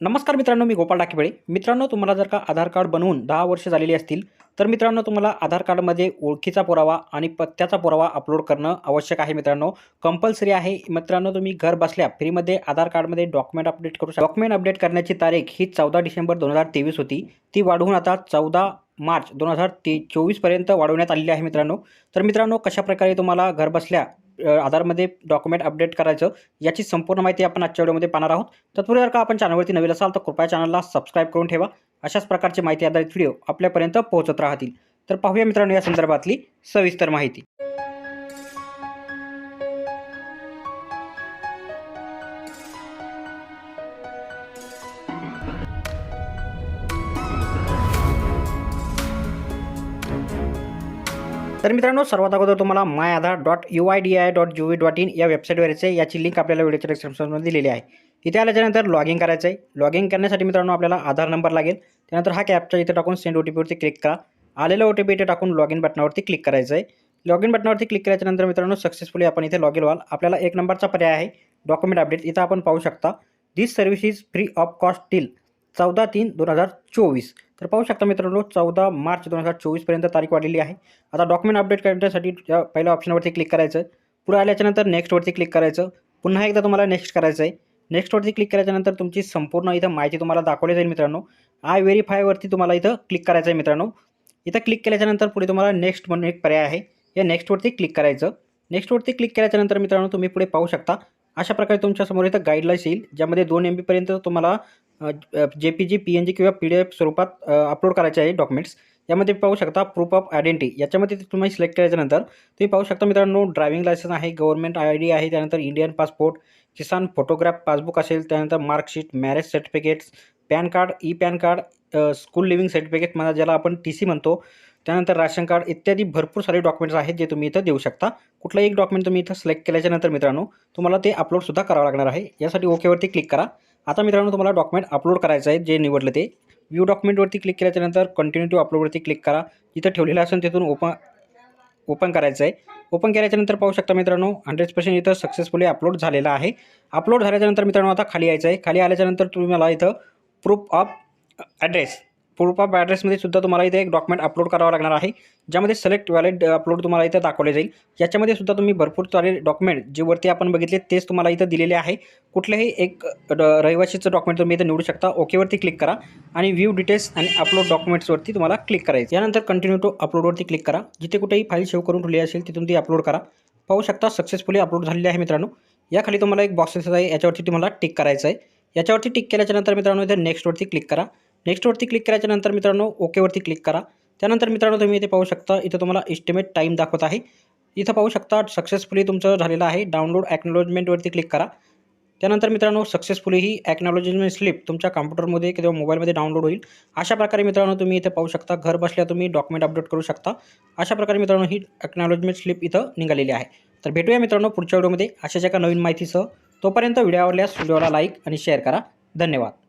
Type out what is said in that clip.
नमस्कार मित्रांनो मी गोपाळ डाकेबळे मित्रांनो तुम्हाला जर का आधार कार्ड बनवून दहा वर्ष झालेली असतील तर मित्रांनो तुम्हाला आधार कार्डमध्ये ओळखीचा पुरावा आणि पत्त्याचा पुरावा अपलोड करणं आवश्यक आहे मित्रांनो. कंपल्सरी आहे. मित्रांनो तुम्ही घर बसल्या फ्रीमध्ये आधार कार्डमध्ये डॉक्युमेंट अपडेट करू शकता. डॉक्युमेंट अपडेट करण्याची तारीख ही चौदा डिसेंबर दोन हजार तेवीस होती. ती वाढवून आता चौदा मार्च दोन हजार ते चोवीसपर्यंत वाढवण्यात आलेली आहे मित्रांनो. तर मित्रांनो कशाप्रकारे तुम्हाला घर बसल्या आधारमध्ये डॉक्युमेंट अपडेट करायचं याची संपूर्ण माहिती आपण आजच्या व्हिडिओमध्ये पाहणार आहोत. तत्पूर्वी जर का आपण चॅनलवरती नवीन असाल तर कृपया चॅनलला सबस्क्राईब करून ठेवा. अशाच प्रकारची माहिती आधारित व्हिडिओ आपल्यापर्यंत पोहोचत राहतील. तर पाहूया मित्रांनो या संदर्भातली सविस्तर माहिती. तर मित्रांनो सर्वात अगोदर तुम्हाला my Aadhaar dot U I D I dot G V dot in या वेबसाईटवर आहे याची लिंक आपल्याला व्हिडिओच्या डिस्क्रिप्शनमध्ये दिलेली आहे. इथे आल्याच्यानंतर लॉग इन करायचं आहे लॉग इन करण्यासाठी मित्रांनो आपल्याला आधार नंबर लागेल. त्यानंतर हा कॅपचा इथे टाकून सेंड ओ टी पीवरती क्लिक करा. आलेला ओ टी पी इथे टाकून लॉग इन बटनावरती क्लिक करायचं आहे लॉग इन बटनावरती क्लिक केल्याच्यानंतर मित्रांनो सक्सेसफुली आपण इथे लॉग इन व्हाल. आपल्याला एक नंबरचा पर्याय आहे. डॉक्युमेंट अपडेट इथं आपण पाहू शकता. This service is free of cost till चौदा तीन दोन हजार चोवीस. तर पाहू शकता मित्रांनो चौदा मार्च दोन हजार चोवीसपर्यंत तारीख वाढलेली आहे. आता डॉक्युमेंट अपडेट करण्यासाठी पहिल्या ऑप्शनवरती क्लिक करायचं. पुढे आल्याच्यानंतर नेक्स्टवरती क्लिक करायचं. पुन्हा एकदा तुम्हाला नेक्स्ट करायचं आहे. नेक्स्टवरती क्लिक केल्याच्यानंतर तुमची संपूर्ण इथं माहिती तुम्हाला दाखवली जाईल मित्रांनो. आय व्हेरीफायवरती तुम्हाला इथं क्लिक करायचं आहे मित्रांनो. इथं क्लिक केल्याच्यानंतर पुढे तुम्हाला नेक्स्ट म्हणून एक पर्याय आहे. या नेक्स्टवरती क्लिक करायचं. नेक्स्टवरती क्लिक केल्याच्यानंतर मित्रांनो तुम्ही पुढे पाहू शकता. अशा प्रकारे तुमच्यासमोर इथं गाईडलाईन्स येईल ज्यामध्ये दोन एम बीपर्यंत तुम्हाला J P G P N G किंवा पी डी एफ स्वरूपात अपलोड करायचे आहे डॉक्युमेंट्स यामध्ये पाहू शकता प्रूफ ऑफ आयडेंटिटी याच्यामध्ये तुम्ही सिलेक्ट केल्याच्यानंतर तुम्ही पाहू शकता मित्रांनो ड्रायव्हिंग लायसन्स आहे गव्हर्नमेंट आय डी आहे त्यानंतर इंडियन पासपोर्ट किसान फोटोग्राफ पासबुक असेल त्यानंतर marksheet marriage certificates PAN card E PAN card school leaving certificate मला ज्याला आपण टी सी म्हणतो. त्यानंतर राशन कार्ड इत्यादी भरपूर सारे डॉक्युमेंट्स आहेत जे तुम्ही इथं देऊ शकता. कुठलाही एक डॉक्युमेंट तुम्ही इथं सिलेक्ट केल्याच्यानंतर मित्रांनो तुम्हाला ते अपलोडसुद्धा करावं लागणार आहे. यासाठी ओकेवरती क्लिक करा. आता मित्रांनो तुम्हाला डॉक्युमेंट अपलोड करायचं आहे जे निवडलं ते. व्ह्यू डॉक्युमेंटवरती क्लिक केल्याच्यानंतर कंटिन्यू टू अपलोडवरती क्लिक करा. जिथं ठेवलेलं असेल तिथून ओपन ओपन करायचं आहे. ओपन केल्याच्यानंतर पाहू शकता मित्रांनो हंड्रेड पर्सेंट इथं सक्सेसफुली अपलोड झालेला आहे. अपलोड झाल्याच्यानंतर मित्रांनो आता खाली यायचं आहे. खाली आल्याच्यानंतर तुम्ही मला इथं proof of address proof of ॲड्रेसमध्ये सुद्धा तुम्हाला इथे एक डॉक्युमेंट अपलोड करावं लागणार आहे. ज्यामध्ये सिलेक्ट वॅलिड अपलोड तुम्हाला इथं दाखवले जाईल. याच्यामध्ये सुद्धा तुम्ही भरपूर सारे डॉक्युमेंट जे वरती आपण बघितले तेच तुम्हाला इथं दिलेले आहे. कुठलेही एक रहिवाशीचं डॉक्युमेंट तुम्ही इथं निवडू शकता. ओकेवरती क्लिक करा आणि व्ह्यू डिटेल्स आणि अपलोड डॉक्युमेंट्सवरती तुम्हाला क्लिक करायचं. यानंतर कंटिन्यू टू अपलोडवरती क्लिक करा. जिथे कुठेही फाईल सेव्ह करून ठेवली असेल तिथून ती अपलोड करा. पाहू शकता सक्सेसफुली अपलोड झालेली आहे मित्रांनो. याखाली तुम्हाला एक बॉक्सेस आहे. याच्यावरती तुम्हाला टिक करायचं आहे. याच्यावरती टिक केल्याच्यानंतर मित्रांनो इथे नेक्स्टवरती क्लिक करा. नेक्स्टवरती क्लिक करायच्यानंतर मित्रांनो ओकेवरती क्लिक करा. त्यानंतर मित्रांनो तुम्ही इथे पाहू शकता इथं तुम्हाला इस्टिमेट टाईम दाखवत आहे. इथं पाहू शकता सक्सेसफुली तुमचं झालेलं आहे. डाउनलोड ॲक्नॉलॉजमेंटवरती क्लिक करा. त्यानंतर मित्रांनो सक्सेसफुली ही ॲक्नॉलॉजमेंट स्लिप तुमच्या कॉम्प्युटरमध्ये किंवा मोबाईलमध्ये डाउनलोड होईल. अशा प्रकारे मित्रांनो तुम्ही इथे पाहू शकता घर बसल्या तुम्ही डॉक्युमेंट अपलोड करू शकता. अशा प्रकारे मित्रांनो ही ॲक्नॉलॉजमेंट स्लिप इथं निघालेली आहे. तर भेटूया मित्रांनो पुढच्या व्हिडिओमध्ये. अशाच एका नवीन माहितीसह तोपर्यंत व्हिडिओ आवडल्यास व्हिडिओला लाईक आणि शेअर करा. धन्यवाद.